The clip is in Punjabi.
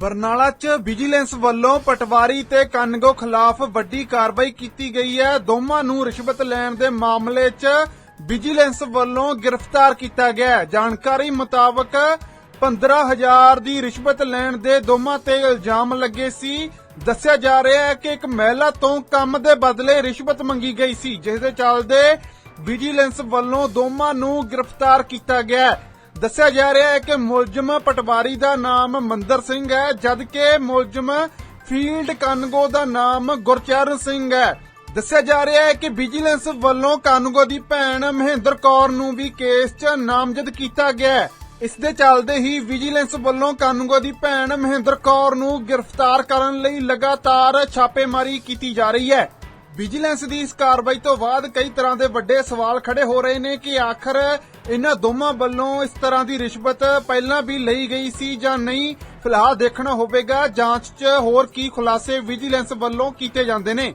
ਬਰਨਾਲਾ 'ਚ ਵਿਜੀਲੈਂਸ ਵੱਲੋਂ ਪਟਵਾਰੀ ਤੇ ਕਨਗੋ ਖਿਲਾਫ ਵੱਡੀ ਕਾਰਵਾਈ ਕੀਤੀ ਗਈ ਹੈ। ਦੋਵਾਂ ਨੂੰ ਰਿਸ਼ਵਤ ਲੈਣ ਦੇ ਮਾਮਲੇ 'ਚ ਵਿਜੀਲੈਂਸ ਵੱਲੋਂ ਗ੍ਰਿਫਤਾਰ ਕੀਤਾ ਗਿਆ ਜਾਣਕਾਰੀ ਮੁਤਾਬਕ 15000 ਦੀ ਰਿਸ਼ਵਤ ਲੈਣ ਦੇ ਦੋਵਾਂ ਤੇ ਇਲਜ਼ਾਮ ਲੱਗੇ ਸੀ। ਦੱਸਿਆ ਜਾ ਰਿਹਾ ਹੈ ਕਿ ਇੱਕ ਮਹਿਲਾ ਤੋਂ ਕੰਮ ਦੇ ਬਦਲੇ ਰਿਸ਼ਵਤ ਮੰਗੀ ਗਈ ਸੀ, ਜਿਸ ਦੇ ਚੱਲਦੇ ਵਿਜੀਲੈਂਸ ਵੱਲੋਂ ਦੋਵਾਂ ਨੂੰ ਗ੍ਰਿਫਤਾਰ ਕੀਤਾ ਗਿਆ ਦੱਸਿਆ ਜਾ ਰਿਹਾ ਹੈ ਕਿ ਮੁਲਜ਼ਮ ਪਟਵਾਰੀ ਦਾ ਨਾਮ ਮੰਦਰ ਸਿੰਘ ਹੈ, ਜਦਕਿ ਮੁਲਜ਼ਮ ਫੀਲਡ ਕਾਨੂੰਗੋ ਦਾ ਨਾਮ ਗੁਰਚਰਨ ਸਿੰਘ ਹੈ। ਦੱਸਿਆ ਜਾ ਰਿਹਾ ਹੈ ਕਿ ਵਿਜੀਲੈਂਸ ਵੱਲੋਂ ਕਾਨੂੰਗੋ ਦੀ ਭੈਣ ਮਹਿੰਦਰ ਕੌਰ ਨੂੰ ਵੀ ਕੇਸ 'ਚ ਨਾਮਜ਼ਦ ਕੀਤਾ ਗਿਆ ਇਸ ਦੇ ਚੱਲਦੇ ਹੀ ਵਿਜੀਲੈਂਸ ਵੱਲੋਂ ਕਾਨੂੰਗੋ ਦੀ ਭੈਣ ਮਹਿੰਦਰ ਕੌਰ ਨੂੰ ਗ੍ਰਿਫਤਾਰ ਕਰਨ ਲਈ ਲਗਾਤਾਰ ਛਾਪੇਮਾਰੀ ਕੀਤੀ ਜਾ ਰਹੀ ਹੈ। ਵਿਜੀਲੈਂਸ ਦੀ ਇਸ ਕਾਰਵਾਈ ਤੋਂ ਬਾਅਦ ਕਈ ਤਰ੍ਹਾਂ ਦੇ ਵੱਡੇ ਸਵਾਲ ਖੜੇ ਹੋ ਰਹੇ ਨੇ ਕਿ ਆਖਰ ਇਹਨਾਂ ਦੋਵਾਂ ਵੱਲੋਂ ਇਸ ਤਰ੍ਹਾਂ ਦੀ ਰਿਸ਼ਵਤ ਪਹਿਲਾਂ ਵੀ ਲਈ ਗਈ ਸੀ ਜਾਂ ਨਹੀਂ, ਫਿਲਹਾਲ ਦੇਖਣਾ ਹੋਵੇਗਾ। ਜਾਂਚ 'ਚ ਹੋਰ ਕੀ ਖੁਲਾਸੇ ਵਿਜੀਲੈਂਸ ਵੱਲੋਂ ਕੀਤੇ ਜਾਂਦੇ ਨੇ।